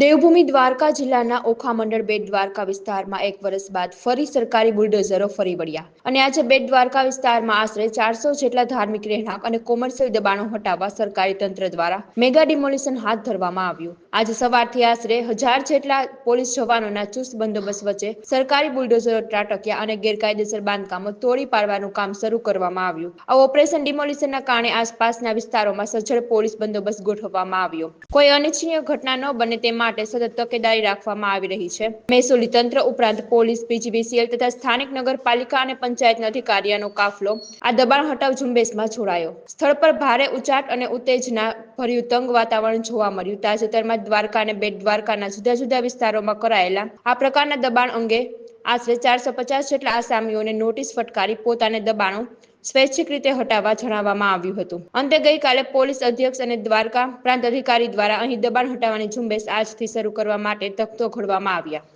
દેવભૂમિ દ્વારકા જિલ્લાના ઓખા મંડળ બેટ દ્વારકા વિસ્તારમાં એક વર્ષ બાદ ફરી સરકારી બુલડોઝરો ફરી વળ્યા. અને આજે બેટ દ્વારકા વિસ્તારમાં આશરે ચારસો જેટલા ધાર્મિક રહેણાંક અને કોમર્શિયલ દબાણો હટાવવા સરકારી તંત્ર દ્વારા મેગા ડિમોલિશન હાથ ધરવામાં આવ્યું. આજે સવારથી આશરે હજાર જેટલા પોલીસ જવાનોના ચુસ્ત બંદોબસ્ત વચ્ચે સરકારી બુલડોઝરો ત્રાટક્યા અને ગેરકાયદેસર બાંધકામો તોડી પાડવાનું કામ શરૂ કરવામાં આવ્યું. આ ઓપરેશન ડિમોલિશનના કારણે આસપાસના વિસ્તારોમાં સજ્જડ પોલીસ બંદોબસ્ત ગોઠવવામાં આવ્યો. કોઈ અનિચ્છનીય ઘટના ન બને તે માટે સતત તકેદારી રાખવામાં આવી રહી છે. મહેસૂલી તંત્ર ઉપરાંત પોલીસ, પીજીવીસીએલ તથા સ્થાનિક નગરપાલિકા અને પંચાયતના અધિકારીઓનો કાફલો આ દબાણ હટાવ ઝુંબેશમાં જોડાયો સ્થળ પર ભારે ઉચાટ અને ઉત્તેજના ભર્યું તંગ વાતાવરણ જોવા મળ્યું. તાજેતરમાં દ્વારકા અને બેટ દ્વારકાના જુદા જુદા વિસ્તારોમાં કરાયેલા આ પ્રકારના દબાણ અંગે આશરે ચારસો પચાસ જેટલા આસામીઓને નોટિસ ફટકારી પોતાને દબાણો સ્વૈચ્છિક રીતે હટાવવા જણાવવામાં આવ્યું હતું. અંતે ગઈકાલે પોલીસ અધ્યક્ષ અને દ્વારકા પ્રાંત અધિકારી દ્વારા અહીં દબાણ હટાવવાની ઝુંબેશ આજથી શરૂ કરવા માટે તખતો ઘડવામાં આવ્યા.